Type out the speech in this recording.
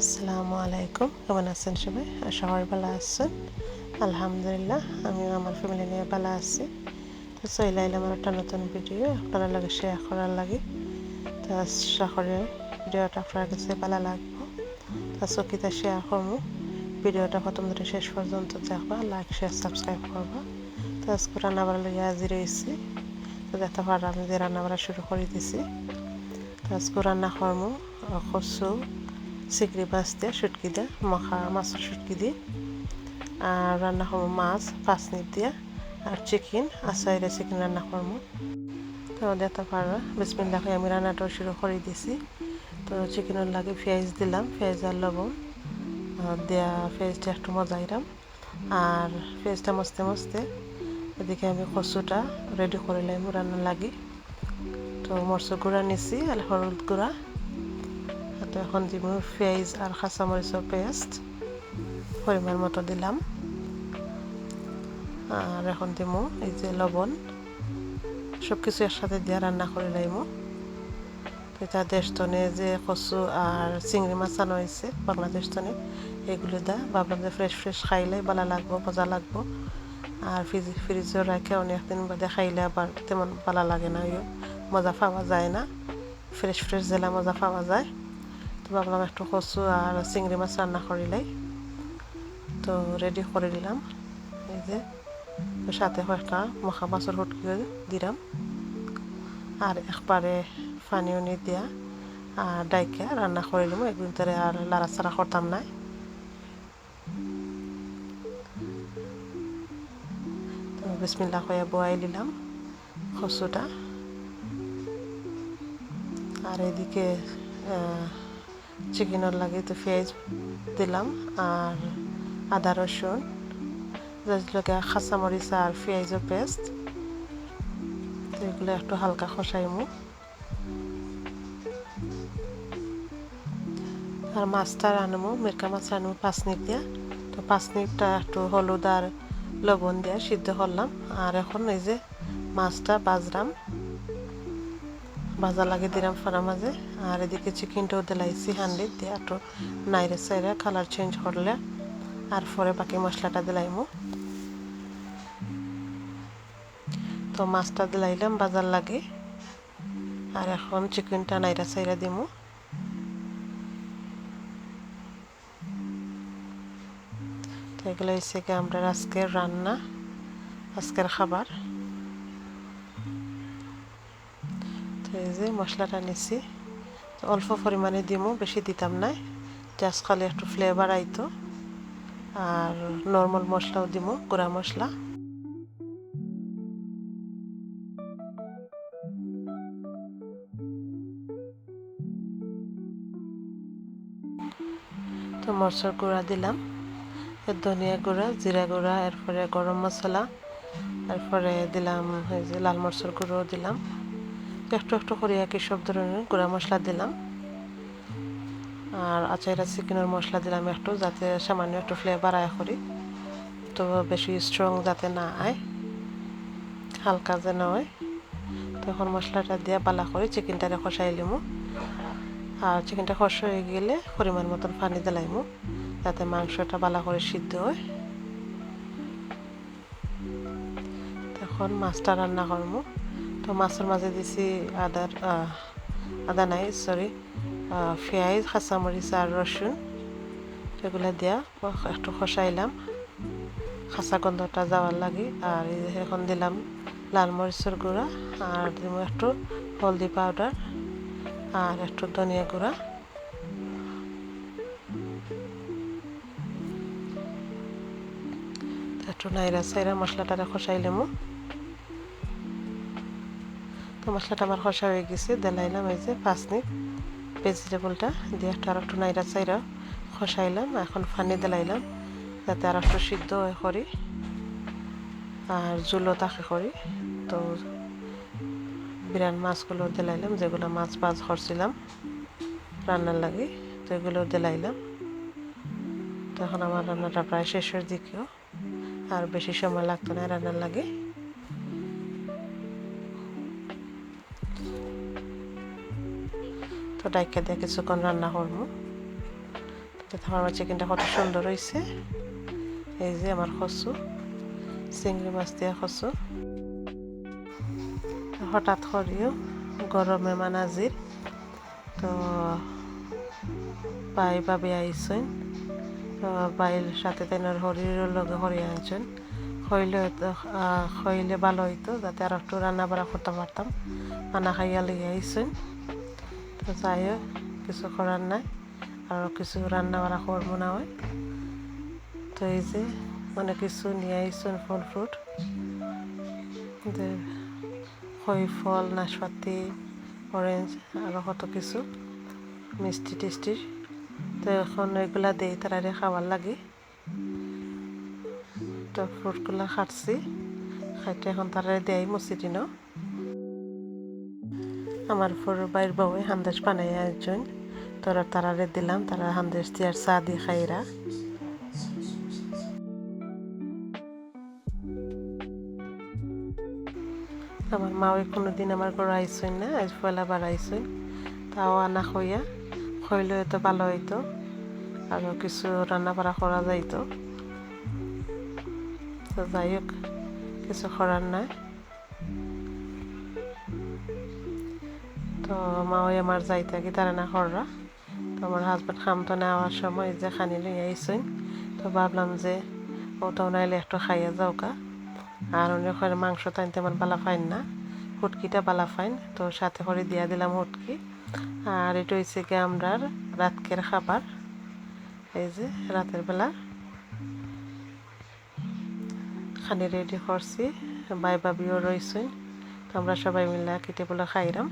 আসসালামু আলাইকুম। কেমন আছেন সবাই? সবাই ভালো আছেন। আলহামদুলিল্লাহ আমি আমার ফ্যামিলি নিয়ে ভালো আছি। তো চলে এলাম আমার একটা নতুন ভিডিও আপনারা লাগে শেয়ার করার লাগে। তো আশা করি ভিডিওটা আপনার কাছে ভালো লাগবো। তো চকিতে শেয়ার করব ভিডিওটা প্রথম থেকে শেষ পর্যন্ত দেখবা লাইক শেয়ার সাবস্ক্রাইব করবা। তো আজকে রান্না বাড়া লইয়া আজি রয়েছি তো দেখতে পারা, আমি যে রান্না বাড়া শুরু করে দিছি। তো আজকে রান্না করব কচু চিংড়ি মাছ দিয়ে শুটকি দিয়ে, মাখা মাছের শুটকি দিয়ে, আর রান্না করব মাছ পাঁচ মিনিট দিয়ে, আর চিকেন আচাইরে চিকেন রান্না করব। তো দেখতে পারো বিসমিল্লা হয়ে আমি রান্নাটা শুরু করে দিছি তো চিকেনের লাগে পেঁয়াজ দিলাম, পেঁয়াজ আর লবণ। দেওয়া পেঁয়াজটা একটু মজাইলাম আর পেঁয়াজটা মস্তে মস্তে এদিকে আমি কচুটা রেডি করে লাইম রান্না লাগি। তো মরচুর গুঁড়া নিছি, আর হলুদ গুঁড়া। তো এখন দিব পেঁয়াজ আর কাঁচামরিচের পেস্ট, পরিমাণ মতো দিলাম। আর এখন দিব এই যে লবণ সব কিছু একসাথে দিয়ে রান্না করে লাইম তো এটা দেশতনে যে কচু আর চিংড়ি মাছ আনা হয়েছে, বাংলাদেশ তনে, এগুলো দা ভাবলাম যে ফ্রেশ ফ্রেশ খাইলে ভালো লাগবো, মজা লাগবো। আর ফ্রিজ, ফ্রিজও রাখে অনেকদিন বাদে খাইলে আবার তেমন ভালো লাগে না মজা পাওয়া যায় না। ফ্রেশ ফ্রেশ জেলা মজা পাওয়া যায়। ভাবলাম একটু কচু আর চিংড়ি মাছ রান্না করিলাই তো রেডি করে দিলাম। এই যে, সাথে কয়েকটা মখা মাছের হুটকি দিলাম। আর একবারে পানি উনি দিয়া আর ডাইকে রান্না করিলাম একদিন ধরে আর লাড়াচাড়া করতাম না। তো বিসমিল্লা হয়ে বয়াই দিলাম কচুটা। আর এদিকে চিকেনের লাগে তো পেঁয়াজ দিলাম আর আদা রসুন। যেগুলোকে খাঁচামরিচ আর পেঁয়াজের পেস্ট। তো এগুলো একটু হালকা খসাইমু আর মাছটা রানবো মিরকা মাছ রানবো পাঁচ মিনিট দিয়া। তো পাঁচ মিনিটটা একটু হলুদ আর লবণ দিয়ে সিদ্ধ করলাম। আর এখন এই যে মাছটা বাজলাম ভাজা লাগে দিলাম ফানা মাঝে। আর এদিকে চিকেনটাও দিলাইছি হান্ডি দিয়ে একটু নাইরে সাইরে কালার চেঞ্জ করলে আর পরে বাকি মশলাটা দিলাইমু। তো মাছটা দিলাইলাম বাজার লাগে। আর এখন চিকেনটা নাইরা সাইরা দিমু। তো এগুলো হচ্ছে কি আমরা আজকের রান্না, আজকের খাবার। এই যে মশলাটা নিছি। অল্প পরিমাণে দিমু, বেশি দিতাম না জাস্ট খালি একটু ফ্লেভার আইতো। আর নর্মাল মশলাও দিমু, গুঁড়া মশলা। তো মরচার গুঁড়া দিলাম ধনিয়া গুঁড়া, জিরা গুঁড়া, এরপরে গরম মশলা, এরপরে দিলাম লাল মরচর গুঁড়ো দিলাম। একটু একটু করে একই সব ধরনের গুঁড়া মশলা দিলাম। আর আচাইরা চিকেনের মশলা দিলাম একটু, যাতে সামান্য একটু ফ্লেভার আয় করি। তো বেশি স্ট্রং যাতে না আয়, হালকা যেন হয়। তখন মশলাটা দিয়ে বালা করে চিকেনটারে কষাই লিমু। আর চিকেনটা কষ হয়ে গেলে পরিমাণ মতন পানি দিলাইমু, যাতে মাংসটা বালা করে সিদ্ধ হয়। তখন মাছটা রান্না করব তো মাছের মাঝে দিছি আদার আদা নাই সরি পেঁয়াজ কাঁচামরিচ আর রসুন এগুলো দিয়া একটু খসাইলাম খাসা গন্ধটা যাওয়ার লাগে আর এখন দিলাম, লাল মরিচের গুঁড়া আর দিব একটু হলদি পাউডার আর একটু ধনিয়া গুঁড়া। একটু নাইরা সাইরা মশলাটা খসাইলামও মশলাটা আমার খসা হয়ে গেছে দেলাইলাম এই যে পাঁচ মিনিট। ভেজিটেবলটা দিয়ে একটু আর একটু নাইরা চাইরা খসাইলাম, এখন ফানি দিলাইলাম, যাতে আর একটু সিদ্ধ করি আর জুলো তাকে করি তো বিরান মাছগুলো দিলাইলাম, যেগুলো মাছ পাঁচ করছিলাম রান্নার লাগে, তো এগুলো দিলাইলাম। তখন আমার রান্নাটা প্রায় শেষের দিকেও, আর বেশি সময় লাগতো না রান্নার লাগে। তো ডাইকা দিয়ে কিছুক্ষণ রান্না করব। আমার চিকেনটা কত সুন্দর হয়েছে এই যে আমার খসু চিংড়ি মাছ দিয়া খসু হঠাৎ করিও গরমে মানাজির। তো বাই ভাবি আইসেন বাইর সাথে তেনার হরির লগে হরি আনছেন হইলে হইলে ভালো হইতো, যাতে আর একটু রান্না বাড়া করতে পারতাম। মানা খাইয়া লিয়ে আইসেন তো যাই হোক, কিছু করার নাই আরও কিছু রান্না বাড়া করব না হয় তো এই যে অনেক কিছু নিয়ে আইসেন ফল ফ্রুট যে খই ফল নাশপাতি অরেঞ্জ আরও কত কিছু মিষ্টি টিষ্টি তো এখন এগুলা দেই তারারে খাবার লাগে। তো ফ্রুটগুলা খাটছি, খাইতে এখন তারারে দেয় মসজিদি ন আমার বাইর বউ হান্দেশ বানাই একজন। তোরা তারারে দিলাম, তারা হান্দেশ দিয়ে চা দিয়ে খাইরা। আমার মা ওই কোনো দিন আমার ঘরে আইসই না আজ পয়লা বার আইসই। তাও আনা খইয়া খইলে তো ভালো হইতো আরও কিছু রান্না বাড়া করা যাইতো। তো যাই হোক, কিছু করার নাই। তো মা ওই আমার যাইতে কি তারা না কররা তো আমার হাজব্যান্ড খামতো নেওয়ার সময় যে খানি লইয়া আইসইন তো ভাবলাম যে ও তো নাইলে একটু খাইয়া যাও কা আর অনেক করে মাংস টাইন তেমন বালা ফাইন না। হুটকিটা বালা ফাইন। তো সাথে করে দিয়া দিলাম হুটকি। আর এটা হয়েছে কি আমরা রাতকের খাবার এই যে রাতের বেলা। খানি রেডি করছি বাই বাবিও রয়েছেন তো আমরা সবাই মিলে কেটে বলে খাইলাম